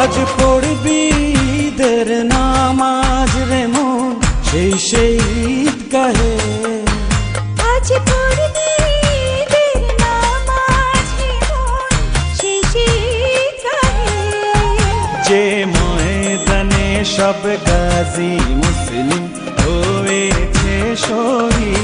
আজ পড়বি দের নামাজ রে মন সেই সেই গাহে আজ পড়বি দের নামাজ হে মন শেষে গায়ে যে ময়দানে সব গাজী মুসলিম হয়েছে শহীদ।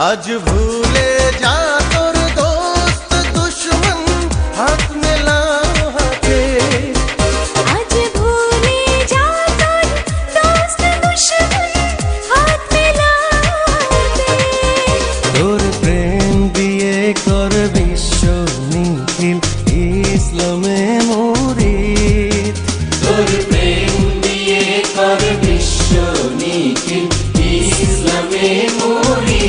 আজ ভুলে যা তোর দোস্ত দুশ্মন হাত মেলাকে আজ ভুলে যা তোর দোস্ত দুশ্মন হাত মেলাকে তোর প্রেম দিয়ে কর বিশ্ব নিখিল ইসলামে মোরে তোর প্রেম দিয়ে কর বিশ্ব নিখিল ইসলামে মোরে